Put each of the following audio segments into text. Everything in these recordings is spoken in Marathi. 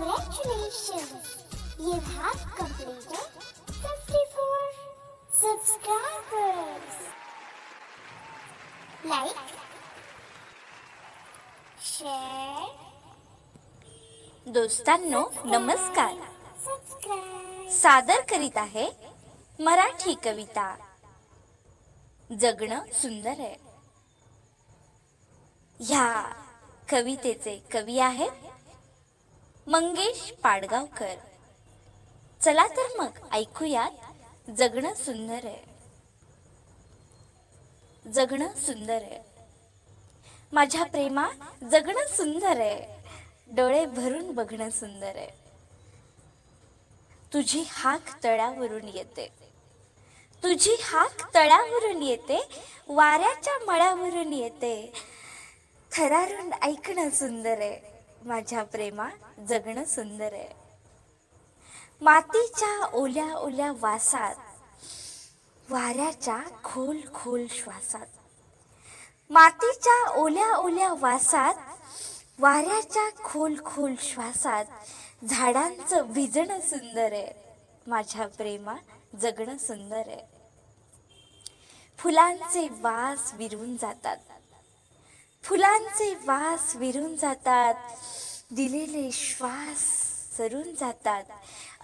Congratulations! You have completed 54 subscribers. Like, share, दोस्तांनो नमस्कार subscribe. सादर करीत आहे मराठी कविता जगणं सुंदर आहे ह्या कवितेचे कवी आहेत मंगेश पाडगावकर. चला तर मग ऐकूयात जगणं सुंदर आहे. जगणं सुंदर आहे. माझ्या प्रेमा जगणं सुंदर आहे. डोळे भरून बघणं सुंदर आहे. तुझी हाक तळ्यावरून येते. तुझी हाक तळ्यावरून येते. वाऱ्याच्या मळ्यावरून येते. थरारून ऐकणं सुंदर आहे. माझ्या प्रेमा जगणं सुंदर आहे. मातीच्या ओल्या ओल्या वासात वाऱ्याच्या खोल खोल श्वासात. मातीच्या ओल्या ओल्या वासात वाऱ्याच्या खोल खोल श्वासात झाडांचं भिजणं सुंदर आहे. माझ्या प्रेमा जगणं सुंदर आहे. फुलांचे वास विरून जातात. फुलांचे वास विरून जातात दिलेले श्वास सरून जातात.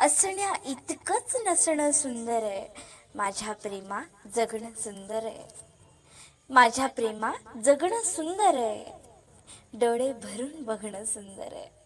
असण्या इतकंच नसणं सुंदर आहे. माझ्या प्रेमा जगणं सुंदर आहे. माझ्या प्रेमा जगणं सुंदर आहे. डोळे भरून बघणं सुंदर आहे.